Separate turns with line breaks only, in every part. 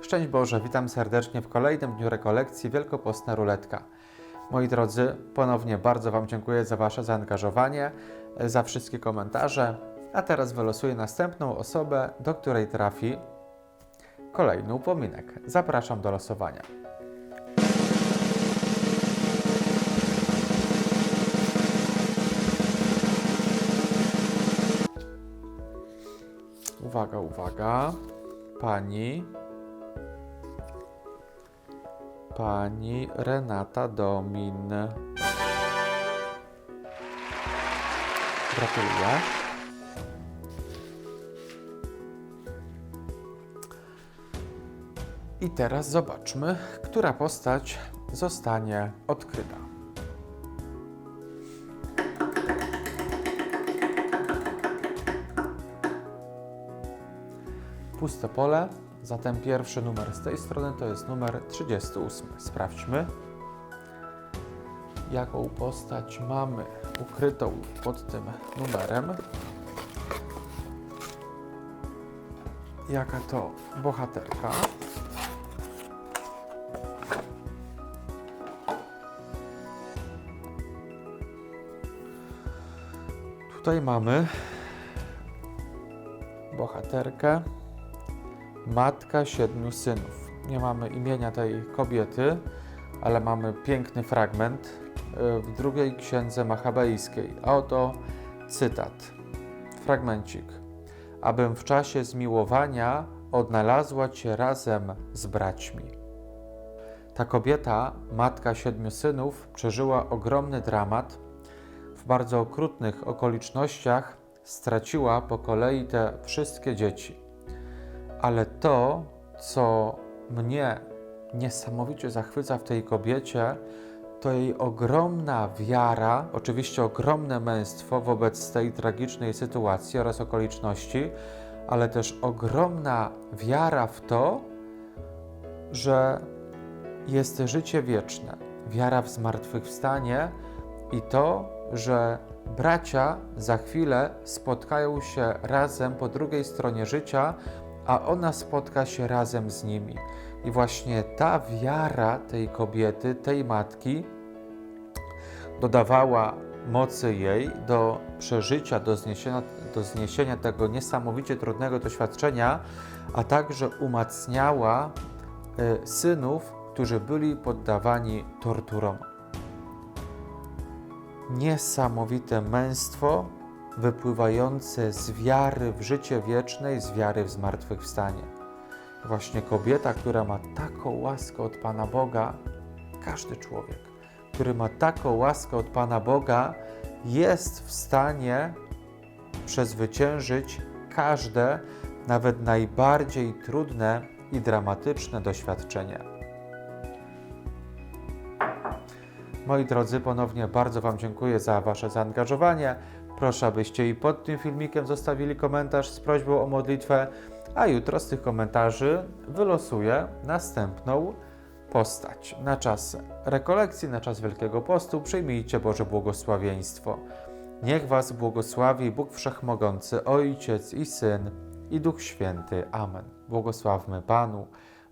Szczęść Boże, witam serdecznie w kolejnym dniu rekolekcji Wielkopostna Ruletka. Moi drodzy, ponownie bardzo Wam dziękuję za Wasze zaangażowanie, za wszystkie komentarze, a teraz wylosuję następną osobę, do której trafi kolejny upominek. Zapraszam do losowania. Uwaga, uwaga. Pani. Pani Renata Domin. Gratuluję. I teraz zobaczmy, która postać zostanie odkryta. Puste pole, zatem pierwszy numer z tej strony to jest numer 38. Sprawdźmy, jaką postać mamy ukrytą pod tym numerem. Jaka to bohaterka? Tutaj mamy bohaterkę, matka siedmiu synów. Nie mamy imienia tej kobiety, ale mamy piękny fragment y, w drugiej księdze machabejskiej. A oto cytat, fragmencik. Abym w czasie zmiłowania odnalazła Cię razem z braćmi. Ta kobieta, matka siedmiu synów, przeżyła ogromny dramat. W bardzo okrutnych okolicznościach straciła po kolei te wszystkie dzieci. Ale to, co mnie niesamowicie zachwyca w tej kobiecie, to jej ogromna wiara, oczywiście ogromne męstwo wobec tej tragicznej sytuacji oraz okoliczności, ale też ogromna wiara w to, że jest życie wieczne, wiara w zmartwychwstanie i to, że bracia za chwilę spotkają się razem po drugiej stronie życia, a ona spotka się razem z nimi. I właśnie ta wiara tej kobiety, tej matki, dodawała mocy jej do przeżycia, do zniesienia, do zniesienia tego niesamowicie trudnego doświadczenia, a także umacniała y, synów, którzy byli poddawani torturom. Niesamowite męstwo wypływające z wiary w życie wieczne i z wiary w zmartwychwstanie. Właśnie kobieta, która ma taką łaskę od Pana Boga, każdy człowiek, który ma taką łaskę od Pana Boga, jest w stanie przezwyciężyć każde, nawet najbardziej trudne i dramatyczne doświadczenie. Moi drodzy, ponownie bardzo Wam dziękuję za Wasze zaangażowanie. Proszę, abyście i pod tym filmikiem zostawili komentarz z prośbą o modlitwę, a jutro z tych komentarzy wylosuję następną postać. Na czas rekolekcji, na czas Wielkiego Postu przyjmijcie Boże błogosławieństwo. Niech Was błogosławi Bóg Wszechmogący, Ojciec i Syn i Duch Święty. Amen. Błogosławmy Panu.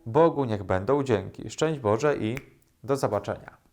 Bogu niech będą dzięki. Szczęść Boże i do zobaczenia.